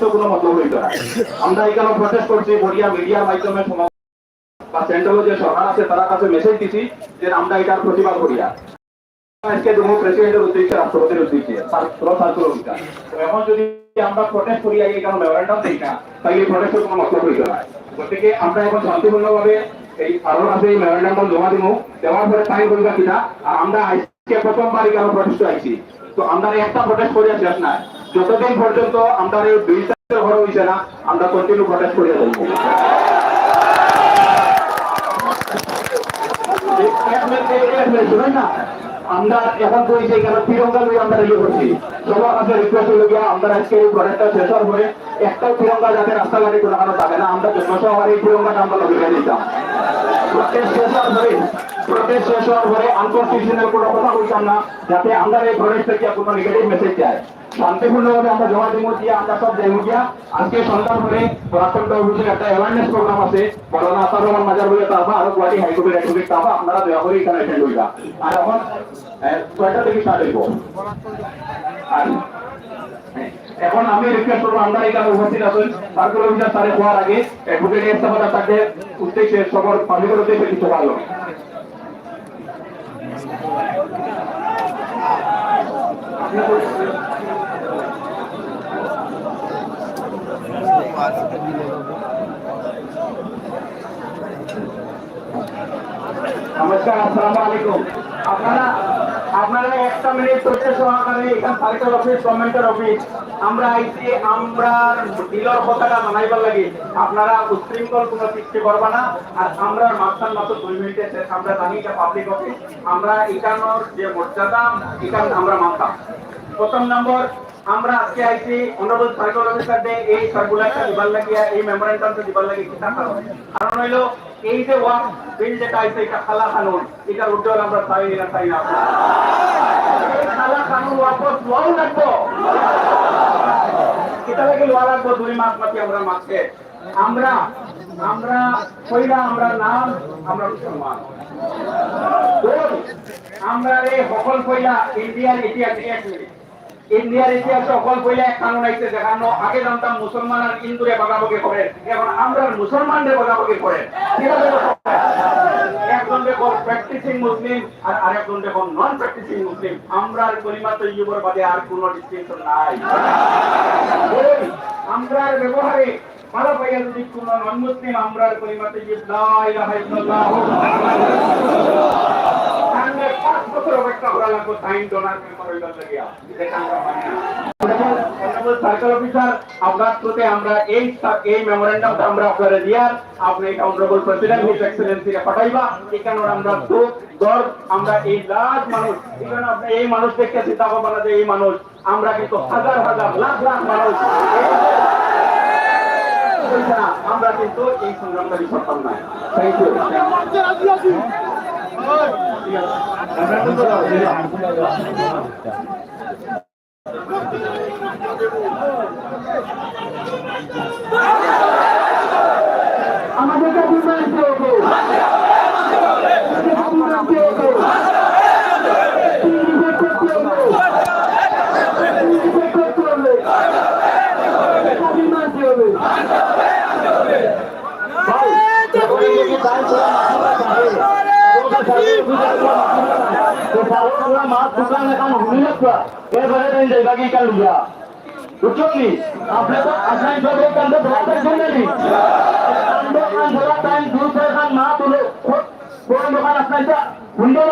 তো কোনো মতলব হইতো না। আমরা এখানে প্রটেস্ট করছি, বড়িয়া মিডিয়ার মাধ্যমে বা সেন্ট্রাল যে সরকার আছে, তারা কাছে মেসেজ দিছি যে আমরা এটার প্রতিবাদ করিয়া আজকে প্রেসিডেন্টের উদ্দেশ্যে, রাষ্ট্রপতির উদ্দেশ্যে এখন যদি আমরা প্রটেস্ট করি আগে মেমোরেন্ডাম দিই না, তাহলে প্রটেস্টের কোনো মতলব না। গতিকে আমরা এখন শান্তিপূর্ণভাবে এই আছে, এই মেমোরেন্ডামটা জমা দিব দেওয়ার পরে কিনা? আর আমরা আজকে প্রথমবার এখানে প্রটেস্ট আইছি তো আমরা একটা প্রোটেস্ট করিয়া শেষ না যতদিন পর্যন্ত আমরা এই দুই সাইডের ঘর হইছে না, আমরা কন্টিনিউ প্রোটেস্ট শুনুন না। আমরা এখন করেছি এখানে তিরঙ্গা লই আমরা রেলি করছি সবার কাছে রিকোয়েস্ট হলো আমরা আজকে এই প্রোডাক্টটা শেষ হওয়ার একটাও তিরঙ্গা যাতে রাস্তাঘাটে কোনো কারও থাকে না, আমরা সহকারে এই তিরঙ্গাটা আমরা লগে দিতাম প্রোটেস্ট শেষ হওয়ার পরে, প্রোটেস্ট শেষ হওয়ার পরে আনকনস্টিটিউশনাল কোনো কথা বলতাম না, যাতে আমরা এই প্রোটেস্ট থেকে কোনো নেগেটিভ মেসেজ যায়। শান্তিপূর্ণভাবে আমরা জমা দিব দিয়ে, আমরা আপনারা এখন আমি রিকোয়েস্ট করব, আমরা এখানে উপস্থিত আছেন। সার্কুলার অফিসার স্যারে হওয়ার আগে অ্যাডভোকেট ইস্তাফাদার তাকে উদ্দেশ্যে, সবর পাবলিকের উদ্দেশ্যে কিছু পারল নমস্কার, আসসালামু আলাইকুম। আপনারা আপনারা একটা মিনিট ধৈর্য সহকারে এখান সার্কেল অফিস গভর্নমেন্টের অফিস, আমরা আইছি, আমরা ডিলর কথাটা জানাইবার লাগি। আপনারা উচ্ছৃঙ্খল কোনো সৃষ্টি করবা না, আর আমরা মাঝখান মাত্র দুই মিনিটে শেষ। আমরা জানি এটা পাবলিক অফিস আমরা এখানোর যে মর্যাদা এখান আমরা মানতাম। প্রথম নম্বর, আমরা আজকে আইছি অনারেবল সার্কুলার অফিসার ডে এই সার্কুলারটা দিবার লাগিয়া, এই মেমোরেন্ডামটা দিবার লাগি কিতা কারণ কারণ হইল এই যে ওয়াক বিল যেটা আইছে এটা খালা কানুন। এটা উদ্যোগ আমরা চাই না চাই না। খালা কানুন ওয়াপস লও লাগবো। কিতা লাগে লোয়া লাগবো, দুই মাস মাতি আমরা মাসকে আমরা আমরা কইরা আমরা নাম, আমরা মুসলমান। আমরা এই সকল কইলা ইন্ডিয়ার ইতিহাস এক ইন্ডিয়ার ইতিহাসে অকল কইলা এক কানুন আইছে দেখানো আগে জানতাম মুসলমান আর হিন্দুরে বাগাবগি করে। এখন আমরা মুসলমানদের বাগাবগি করে। একজন দেখো প্র্যাকটিসিং মুসলিম আর আরেকজন দেখো নন প্র্যাকটিসিং মুসলিম। আমরা আর কলিমা তো ইউবর বাদে আর কোনো ডিস্টিংশন নাই। ওই, আমরার ব্যবহারে ভালো পাইয়া যদি কোন নন মুসলিম আমরার কলিমা তো ইউব লা ইলাহা ইল্লাল্লাহ। লাগবে সাইন ডোনার পেপার লাগিয়া এটা আমরা কিন্তু এই সংগ্রামকারী করতাম না। থ্যাংক ইউ আমাদেরকে বিমান করব বিমান করব বুঝলি আপনি তো আসাই সবাই কান্দে ধরাতে শুনলেনি দোকান ধরা টাইম দুই দোকান মা তুলে কোন দোকান আপনার হুন্ডো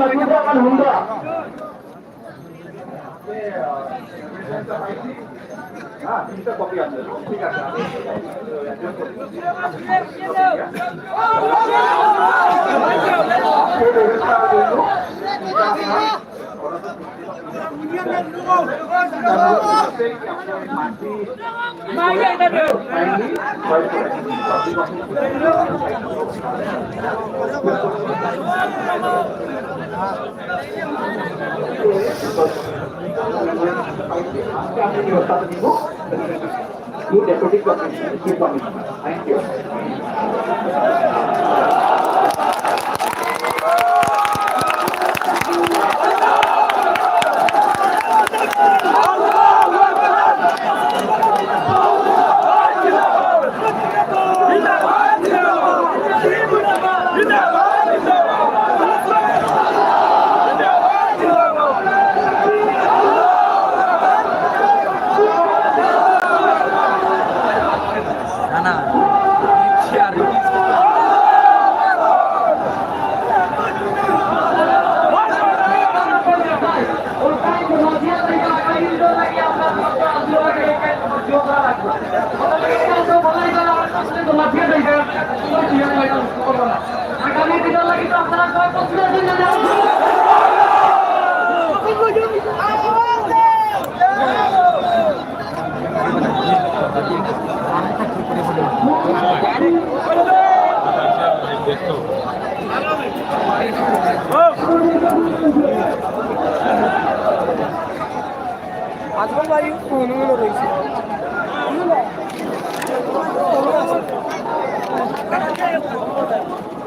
নতুন দোকান হুন্ডো হ্যাঁ তিনটা কপি আছে ঠিক আছে You. আজকাল বাড়ি অনুগুলো রয়েছে Thank you.